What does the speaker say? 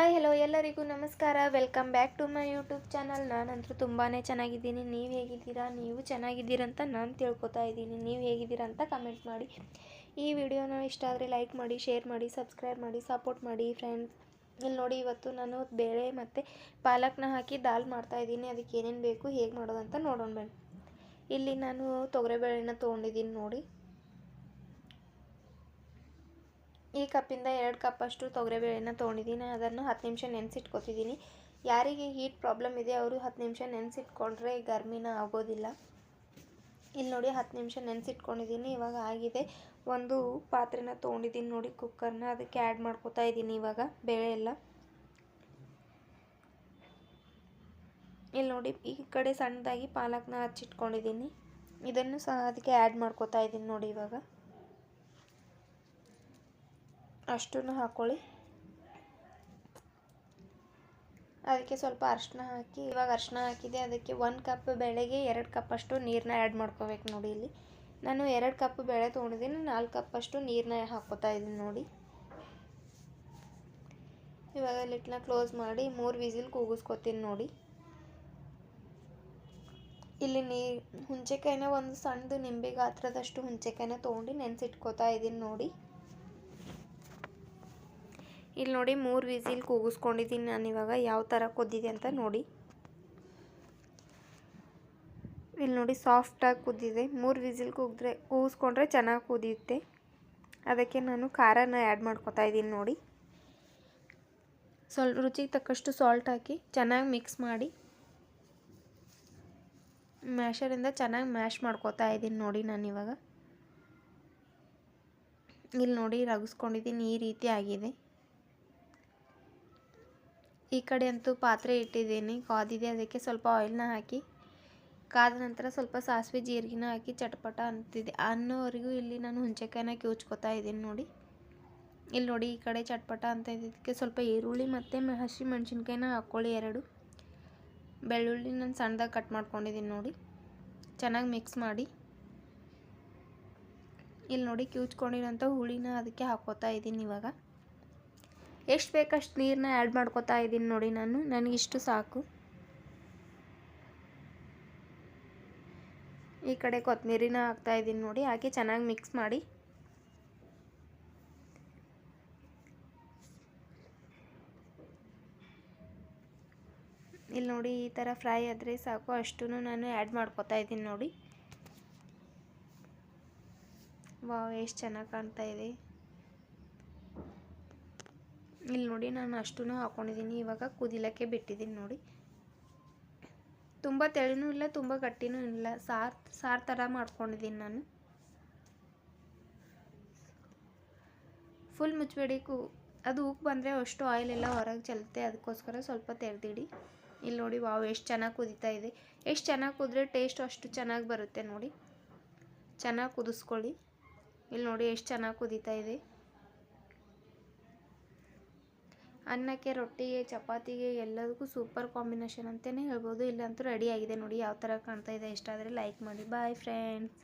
Hi hello ಎಲ್ಲರಿಗೂ ನಮಸ್ಕಾರ. Welcome back to my YouTube channel ನಾನಂತೂ ತುಂಬಾ ಚೆನ್ನಾಗಿದ್ದೀನಿ. ನೀವು ಹೇಗಿದ್ದೀರಾ? ನೀವು ಚೆನ್ನಾಗಿದ್ದೀರಂತ ನಾನು ತಿಳ್ಕೊತಾ ಇದ್ದೀನಿ. ನೀವು ಹೇಗಿದ್ದೀರಾ ಅಂತ ಕಮೆಂಟ್ ಮಾಡಿ. ಈ ವಿಡಿಯೋನ ಇಷ್ಟ ಆದರೆ ಲೈಕ್ ಮಾಡಿ ಶೇರ್ ಮಾಡಿ ಸಬ್ಸ್ಕ್ರೈಬ್ ಮಾಡಿ ಸಪೋರ್ಟ್ ಮಾಡಿ ಫ್ರೆಂಡ್ಸ್ ಇಲ್ಲಿ ನೋಡಿ, ಇವತ್ತು ನಾನು ಬೇಳೆ ಮತ್ತು ಪಾಲಕ್ನ ಹಾಕಿ ದಾಲ್ ಮಾಡ್ತಾಯಿದ್ದೀನಿ ಅದಕ್ಕೆ ಏನೇನು ಬೇಕು, ಹೇಗೆ ಮಾಡೋದಂತ ನೋಡೋಣ ಬನ್ನಿ. ಇಲ್ಲಿ ನಾನು ತೊಗರೆಬೇಳೆನ ತೊಗೊಂಡಿದ್ದೀನಿ ನೋಡಿ. ಈ ಕಪ್ಪಿಂದ ಎರಡು ಕಪ್ಪಷ್ಟು ತೊಗರಿಬೇಳೆನ ತೊಗೊಂಡಿದ್ದೀನಿ. ಅದನ್ನು ಹತ್ತು ನಿಮಿಷ ನೆನೆಸಿಟ್ಕೊತಿದ್ದೀನಿ. ಯಾರಿಗೆ ಹೀಟ್ ಪ್ರಾಬ್ಲಮ್ ಇದೆ, ಅವರು ಹತ್ತು ನಿಮಿಷ ನೆನೆಸಿಟ್ಕೊಂಡ್ರೆ ಗರ್ಮಿನ ಆಗೋದಿಲ್ಲ. ಇಲ್ಲಿ ನೋಡಿ ಹತ್ತು ನಿಮಿಷ ನೆನೆಸಿಟ್ಕೊಂಡಿದ್ದೀನಿ. ಇವಾಗ ಆಗಿದೆ. ಒಂದು ಪಾತ್ರೆನ ತೊಗೊಂಡಿದ್ದೀನಿ ನೋಡಿ ಕುಕ್ಕರ್ನ ಅದಕ್ಕೆ ಆ್ಯಡ್ ಮಾಡ್ಕೋತಾ ಇದ್ದೀನಿ ಇವಾಗ ಬೇಳೆ ಎಲ್ಲ. ಇಲ್ಲಿ ನೋಡಿ ಈ ಕಡೆ ಸಣ್ಣದಾಗಿ ಪಾಲಕ್ನ ಹಚ್ಚಿಟ್ಕೊಂಡಿದ್ದೀನಿ. ಇದನ್ನು ಸಹ ಅದಕ್ಕೆ ಆ್ಯಡ್ ಮಾಡ್ಕೋತಾ ಇದ್ದೀನಿ ನೋಡಿ ಇವಾಗ. ಅಷ್ಟನ್ನು ಹಾಕ್ಕೊಳ್ಳಿ ಅದಕ್ಕೆ ಸ್ವಲ್ಪ ಅರ್ಶಿನ ಹಾಕಿ, ಇವಾಗ ಅರ್ಶಿನ ಹಾಕಿದೆ. ಅದಕ್ಕೆ ಒಂದು ಕಪ್ ಬೆಳೆಗೆ ಎರಡು ಕಪ್ಪಷ್ಟು ನೀರನ್ನ ಆ್ಯಡ್ ಮಾಡ್ಕೋಬೇಕು ನೋಡಿ ಇಲ್ಲಿ. ನಾನು ಎರಡು ಕಪ್ ಬೆಳೆ ತೊಗೊಂಡಿದ್ದೀನಿ, ನಾಲ್ಕು ಕಪ್ಪಷ್ಟು ನೀರನ್ನ ಹಾಕ್ಕೋತಾ ಇದ್ದೀನಿ ನೋಡಿ. ಇವಾಗ ಲಿಟ್ನ ಕ್ಲೋಸ್ ಮಾಡಿ, ಮೂರು ವಿಸಿಲ್ ಕೂಗಿಸ್ಕೊತೀನಿ ನೋಡಿ. ಇಲ್ಲಿ ನೀ ಹುಂಚೆಕಾಯಿನ ಒಂದು ಸಣ್ಣದು ನಿಂಬೆ ಗಾತ್ರದಷ್ಟು ಹುಂಚೆಕಾಯಿನ ತೊಗೊಂಡು ನೆನೆಸಿಟ್ಕೋತಾ ಇದ್ದೀನಿ ನೋಡಿ. ಇಲ್ಲಿ ನೋಡಿ ಮೂರು ವಿಸಿಲ್ ಕೂಗಿಸ್ಕೊಂಡಿದ್ದೀನಿ ನಾನು ಇವಾಗ. ಯಾವ ಥರ ಕುದ್ದಿದೆ ಅಂತ ನೋಡಿ. ಇಲ್ಲಿ ನೋಡಿ ಸಾಫ್ಟಾಗಿ ಕುದ್ದಿದೆ ಮೂರು ವಿಸಿಲ್ ಕೂಗಿದ್ರೆ, ಕೂಗಿಸ್ಕೊಂಡ್ರೆ ಚೆನ್ನಾಗಿ ಕುದಿಯುತ್ತೆ. ಅದಕ್ಕೆ ನಾನು ಖಾರನ ಆ್ಯಡ್ ಮಾಡ್ಕೊತಾ ಇದ್ದೀನಿ ನೋಡಿ. ಸ್ವಲ್ಪ ರುಚಿಗೆ ತಕ್ಕಷ್ಟು ಸಾಲ್ಟ್ ಹಾಕಿ ಚೆನ್ನಾಗಿ ಮಿಕ್ಸ್ ಮಾಡಿ ಮ್ಯಾಶರಿಂದ ಚೆನ್ನಾಗಿ ಮ್ಯಾಶ್ ಮಾಡ್ಕೋತಾ ಇದ್ದೀನಿ ನೋಡಿ ನಾನು ಇವಾಗ. ಇಲ್ಲಿ ನೋಡಿ ರಗಿಸ್ಕೊಂಡಿದ್ದೀನಿ, ಈ ರೀತಿ ಆಗಿದೆ. ಈ ಕಡೆ ಅಂತೂ ಪಾತ್ರೆ ಇಟ್ಟಿದ್ದೀನಿ. ಕಾದಿದೆ. ಅದಕ್ಕೆ ಸ್ವಲ್ಪ ಆಯಿಲ್ನ ಹಾಕಿ, ಕಾದ ನಂತರ ಸ್ವಲ್ಪ ಸಾಸಿವೆ ಜೀರಿಗೆನ ಹಾಕಿ ಚಟಪಟ ಅಂತಿದೆ. ಅನ್ನೋವರೆಗೂ ಇಲ್ಲಿ ನಾನು ಹುಂಚೆಕಾಯಿನ ಕ್ಯೂಚ್ಕೋತಾ ಇದ್ದೀನಿ ನೋಡಿ. ಇಲ್ಲಿ ನೋಡಿ ಈ ಕಡೆ ಚಟ್ಪಟ ಅಂತ ಇದಕ್ಕೆ ಸ್ವಲ್ಪ ಈರುಳ್ಳಿ ಮತ್ತು ಹಸಿ ಮೆಣಸಿನ್ಕಾಯಿನ ಹಾಕ್ಕೊಳ್ಳಿ ಎರಡು. ಬೆಳ್ಳುಳ್ಳಿ ನಾನು ಸಣ್ಣದಾಗಿ ಕಟ್ ಮಾಡ್ಕೊಂಡಿದ್ದೀನಿ ನೋಡಿ. ಚೆನ್ನಾಗಿ ಮಿಕ್ಸ್ ಮಾಡಿ. ಇಲ್ಲಿ ನೋಡಿ ಕ್ಯೂಚ್ಕೊಂಡಿರೋಂಥ ಹುಳಿನ ಅದಕ್ಕೆ ಹಾಕೋತಾ ಇದ್ದೀನಿ ಇವಾಗ. ಎಷ್ಟು ಬೇಕಷ್ಟು ನೀರನ್ನ ಆ್ಯಡ್ ಮಾಡ್ಕೋತಾ ಇದ್ದೀನಿ ನೋಡಿ ನಾನು. ನನಗಿಷ್ಟು ಸಾಕು. ಈ ಕಡೆ ಕೊತ್ತಂಬರಿನ ಹಾಕ್ತಾ ಇದ್ದೀನಿ ನೋಡಿ. ಹಾಕಿ ಚೆನ್ನಾಗಿ ಮಿಕ್ಸ್ ಮಾಡಿ. ಇಲ್ಲಿ ನೋಡಿ ಈ ಥರ ಫ್ರೈ ಆದರೆ ಸಾಕು. ಅಷ್ಟು ನಾನು ಆ್ಯಡ್ ಮಾಡ್ಕೋತಾ ಇದ್ದೀನಿ ನೋಡಿ. ವಾವ್ ಎಷ್ಟು ಚೆನ್ನಾಗಿ ಕಾಣ್ತಾ ಇದೆ. ಇಲ್ಲಿ ನೋಡಿ ನಾನು ಅಷ್ಟೂ ಹಾಕ್ಕೊಂಡಿದ್ದೀನಿ ಇವಾಗ ಕುದಿಲಕ್ಕೆ ಬಿಟ್ಟಿದ್ದೀನಿ ನೋಡಿ. ತುಂಬ ತೆಳಿನೂ ಇಲ್ಲ, ತುಂಬ ಗಟ್ಟಿನೂ ಇಲ್ಲ. ಸಾರು ಸಾರು ಥರ ಮಾಡ್ಕೊಂಡಿದ್ದೀನಿ ನಾನು. ಫುಲ್ ಮುಚ್ಚಬೇಡಿ ಕು, ಅದು ಉಕ್ಕಿ ಬಂದರೆ ಅಷ್ಟು ಆಯಿಲ್ ಎಲ್ಲ ಹೊರಗೆ ಚೆಲ್ಲುತ್ತೆ. ಅದಕ್ಕೋಸ್ಕರ ಸ್ವಲ್ಪ ತೆರೆದಿಡಿ ಇಲ್ಲಿ ನೋಡಿ, ವಾವ್, ಎಷ್ಟು ಚೆನ್ನಾಗಿ ಕುದೀತಾ ಇದೆ. ಎಷ್ಟು ಚೆನ್ನಾಗಿ ಕುದ್ರೆ ಟೇಸ್ಟ್ ಅಷ್ಟು ಚೆನ್ನಾಗಿ ಬರುತ್ತೆ ನೋಡಿ. ಚೆನ್ನಾಗಿ ಕುದಿಸ್ಕೊಳ್ಳಿ. ಇಲ್ಲಿ ನೋಡಿ, ಎಷ್ಟು ಚೆನ್ನಾಗಿ ಕುದೀತಾ ಇದೆ. ಅನ್ನಕ್ಕೆ ರೊಟ್ಟಿಗೆ ಚಪಾತಿಗೆ ಎಲ್ಲದಕ್ಕೂ ಸೂಪರ್ ಕಾಂಬಿನೇಷನ್ ಅಂತಲೇ ಹೇಳ್ಬೋದು. ಇಲ್ಲಂತೂ ಆಗಿದೆ ನೋಡಿ. ಯಾವ ಥರ ಕಾಣ್ತಾ ಇದೆ ಇಷ್ಟ ಆದರೆ ಲೈಕ್ ಮಾಡಿ. Bye friends